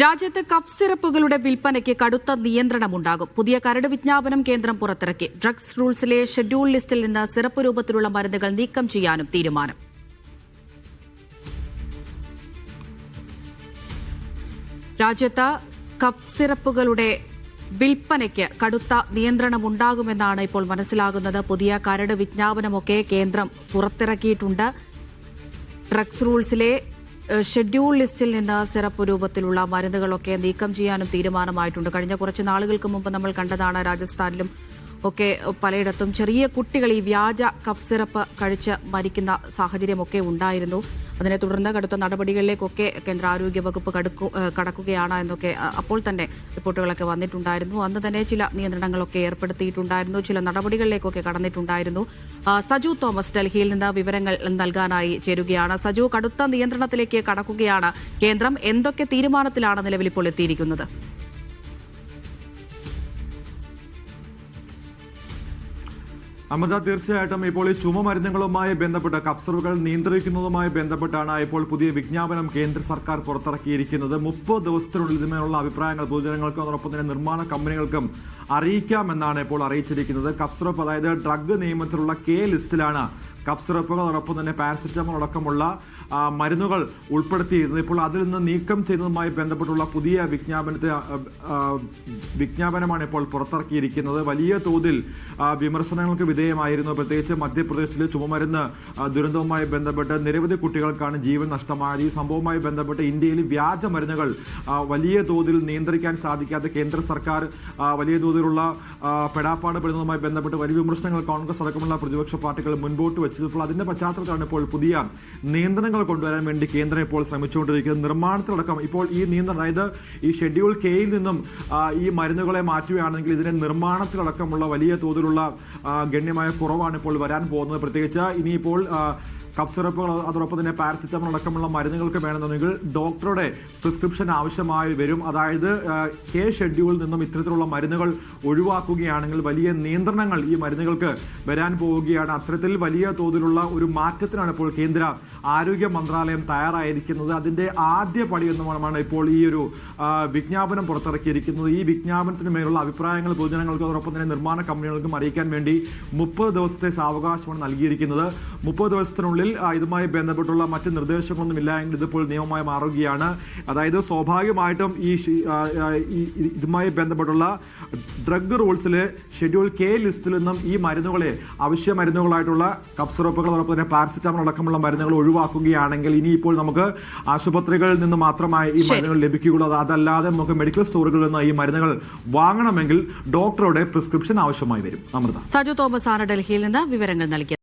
രാജ്യത്ത് കഫ് സിറപ്പുകളുടെ വിൽപ്പനയ്ക്ക് കടുത്ത നിയന്ത്രണമുണ്ടാകും. പുതിയ കരട് വിജ്ഞാപനം കേന്ദ്രം പുറത്തിറക്കി. ഡ്രഗ്സ് റൂൾസിലെ ഷെഡ്യൂൾ ലിസ്റ്റിൽ നിന്ന് സിറപ്പ് രൂപത്തിലുള്ള മരുന്നുകൾ നീക്കം ചെയ്യാനും തീരുമാനം. രാജ്യത്ത് കഫ് സിറപ്പുകളുടെ വിൽപ്പനയ്ക്ക് കടുത്ത നിയന്ത്രണമുണ്ടാകുമെന്നാണ് ഇപ്പോൾ മനസ്സിലാകുന്നത്. പുതിയ കരട് വിജ്ഞാപനമൊക്കെ കേന്ദ്രം പുറത്തിറക്കിയിട്ടുണ്ട്. ഡ്രഗ്സ് റൂൾസിലെ ഷെഡ്യൂൾ ലിസ്റ്റിൽ നിന്ന് സിറപ്പ് രൂപത്തിലുള്ള മരുന്നുകളൊക്കെ നീക്കം ചെയ്യാനും തീരുമാനമായിട്ടുണ്ട്. കഴിഞ്ഞ കുറച്ച് നാളുകൾക്ക് മുമ്പ് നമ്മൾ കണ്ടതാണ് രാജസ്ഥാനിലും ഒക്കെ പലയിടത്തും ചെറിയ കുട്ടികൾ ഈ വ്യാജ കഫ് സിറപ്പ് കഴിച്ച് മരിക്കുന്ന സാഹചര്യമൊക്കെ ഉണ്ടായിരുന്നു. അതിനെ തുടർന്ന് കടുത്ത നടപടികളിലേക്കൊക്കെ കേന്ദ്ര ആരോഗ്യ വകുപ്പ് കടക്കു കടക്കുകയാണ് എന്നൊക്കെ അപ്പോൾ തന്നെ റിപ്പോർട്ടുകളൊക്കെ വന്നിട്ടുണ്ടായിരുന്നു. അന്ന് തന്നെ ചില നിയന്ത്രണങ്ങളൊക്കെ ഏർപ്പെടുത്തിയിട്ടുണ്ടായിരുന്നു ചില നടപടികളിലേക്കൊക്കെ കടന്നിട്ടുണ്ടായിരുന്നു. സജു തോമസ് ഡൽഹിയിൽ നിന്ന് വിവരങ്ങൾ നൽകാനായി ചേരുകയാണ്. സജു കടുത്ത നിയന്ത്രണത്തിലേക്ക് കടക്കുകയാണ് കേന്ദ്രം. എന്തൊക്കെ തീരുമാനത്തിലാണ് നിലവിൽ ഇപ്പോൾ എത്തിയിരിക്കുന്നത്? അമൃത തീർച്ചയായിട്ടും ഇപ്പോൾ ഈ ചുമമരുന്നുകളുമായി ബന്ധപ്പെട്ട് കപ്സറുകൾ നിയന്ത്രിക്കുന്നതുമായി ബന്ധപ്പെട്ടാണ് ഇപ്പോൾ പുതിയ വിജ്ഞാപനം കേന്ദ്ര സർക്കാർ പുറത്തിറക്കിയിരിക്കുന്നത്. മുപ്പത് ദിവസത്തിനുള്ളിൽ ഇതുമേലുള്ള അഭിപ്രായങ്ങൾ പൊതുജനങ്ങൾക്കും അതോടൊപ്പം തന്നെ നിർമ്മാണ കമ്പനികൾക്കും അറിയിക്കാമെന്നാണ് ഇപ്പോൾ അറിയിച്ചിരിക്കുന്നത്. കപ്സറപ്പ് അതായത് ഡ്രഗ് നിയമത്തിലുള്ള കെ ലിസ്റ്റിലാണ് കഫ് സിറപ്പുകൾ അതോടൊപ്പം തന്നെ പാരസെറ്റമോൾ അടക്കമുള്ള മരുന്നുകൾ ഉൾപ്പെടുത്തിയിരുന്നത്. ഇപ്പോൾ അതിൽ നിന്ന് നീക്കം ചെയ്യുന്നതുമായി ബന്ധപ്പെട്ടുള്ള പുതിയ വിജ്ഞാപനത്തെ വിജ്ഞാപനമാണ് ഇപ്പോൾ പുറത്തിറക്കിയിരിക്കുന്നത്. വലിയ തോതിൽ വിമർശനങ്ങൾക്ക് വിധേയമായിരുന്നു. പ്രത്യേകിച്ച് മധ്യപ്രദേശിലെ ചുമമരുന്ന് ദുരന്തവുമായി ബന്ധപ്പെട്ട് നിരവധി കുട്ടികൾക്കാണ് ജീവൻ നഷ്ടമായത്. ഈ സംഭവവുമായി ബന്ധപ്പെട്ട് ഇന്ത്യയിൽ വ്യാജ മരുന്നുകൾ വലിയ തോതിൽ നിയന്ത്രിക്കാൻ സാധിക്കാത്ത കേന്ദ്ര സർക്കാർ വലിയ തോതിലുള്ള പെടാപ്പാട് പെടുന്നതുമായി ബന്ധപ്പെട്ട് വലിയ വിമർശനങ്ങൾ കോൺഗ്രസ് അടക്കമുള്ള പ്രതിപക്ഷ പാർട്ടികൾ മുൻപോട്ട് വെച്ചപ്പോൾ അതിന്റെ പശ്ചാത്തലത്തിലാണ് ഇപ്പോൾ പുതിയ നിയന്ത്രണങ്ങൾ കൊണ്ടുവരാൻ വേണ്ടി കേന്ദ്രം ഇപ്പോൾ ശ്രമിച്ചുകൊണ്ടിരിക്കുന്നത്. നിർമ്മാണത്തിലടക്കം ഇപ്പോൾ ഈ നിയന്ത്രണം അതായത് ഈ ഷെഡ്യൂൾ കെയിൽ നിന്നും ഈ മരുന്നുകളെ മാറ്റുകയാണെങ്കിൽ ഇതിനെ നിർമ്മാണത്തിലടക്കമുള്ള വലിയ തോതിലുള്ള ഗണ്യമായ കുറവാണ് ഇപ്പോൾ വരാൻ പോകുന്നത്. പ്രത്യേകിച്ച് ഇനിയിപ്പോൾ കഫ് സിറപ്പുകൾ അതോടൊപ്പം തന്നെ പാരസിറ്റമോൾ അടക്കമുള്ള മരുന്നുകൾക്ക് വേണമെന്നുണ്ടെങ്കിൽ ഡോക്ടറുടെ പ്രിസ്ക്രിപ്ഷൻ ആവശ്യമായി വരും. അതായത് കെ ഷെഡ്യൂളിൽ നിന്നും ഇത്തരത്തിലുള്ള മരുന്നുകൾ ഒഴിവാക്കുകയാണെങ്കിൽ വലിയ നിയന്ത്രണങ്ങൾ ഈ മരുന്നുകൾക്ക് വരാൻ പോവുകയാണ്. അത്തരത്തിൽ വലിയ തോതിലുള്ള ഒരു മാറ്റത്തിനാണ് ഇപ്പോൾ കേന്ദ്ര ആരോഗ്യ മന്ത്രാലയം തയ്യാറായിരിക്കുന്നത്. അതിന്റെ ആദ്യ പടി എന്നുമാണ് ഇപ്പോൾ ഈ ഒരു വിജ്ഞാപനം പുറത്തിറക്കിയിരിക്കുന്നത്. ഈ വിജ്ഞാപനത്തിന് മേലുള്ള അഭിപ്രായങ്ങൾ പൊതുജനങ്ങൾക്ക് അതോടൊപ്പം തന്നെ നിർമ്മാണ കമ്പനികൾക്കും അറിയിക്കാൻ വേണ്ടി മുപ്പത് ദിവസത്തെ സാവകാശമാണ് നൽകിയിരിക്കുന്നത്. മുപ്പത് ദിവസത്തിനുള്ളിൽ ഇതുമായി ബന്ധപ്പെട്ടുള്ള മറ്റ് നിർദ്ദേശങ്ങളൊന്നും ഇല്ല എങ്കിൽ ഇതിപ്പോൾ നിയമമായി മാറുകയാണ്. അതായത് സ്വാഭാവികമായിട്ടും ഈ ഇതുമായി ബന്ധപ്പെട്ടുള്ള ഡ്രഗ് റൂൾസിലെ ഷെഡ്യൂൾ കെ ലിസ്റ്റിൽ നിന്നും ഈ മരുന്നുകളെ അവശ്യ മരുന്നുകളായിട്ടുള്ള കഫ് സിറപ്പുകൾ അതോടൊപ്പം തന്നെ പാരസിറ്റമോൾ അടക്കമുള്ള മരുന്നുകൾ ഒഴിവാക്കുകയാണെങ്കിൽ ഇനിയിപ്പോൾ നമുക്ക് ആശുപത്രികളിൽ നിന്ന് മാത്രമായി ഈ മരുന്നുകൾ ലഭിക്കുകയുള്ളൂ. അതല്ലാതെ നമുക്ക് മെഡിക്കൽ സ്റ്റോറുകളിൽ നിന്ന് ഈ മരുന്നുകൾ വാങ്ങണമെങ്കിൽ ഡോക്ടറുടെ പ്രിസ്ക്രിപ്ഷൻ ആവശ്യമായി വരും. അമൃത. സജു തോമസ് ആണ് ഡൽഹിയിൽ നിന്ന് വിവരങ്ങൾ നൽകിയത്.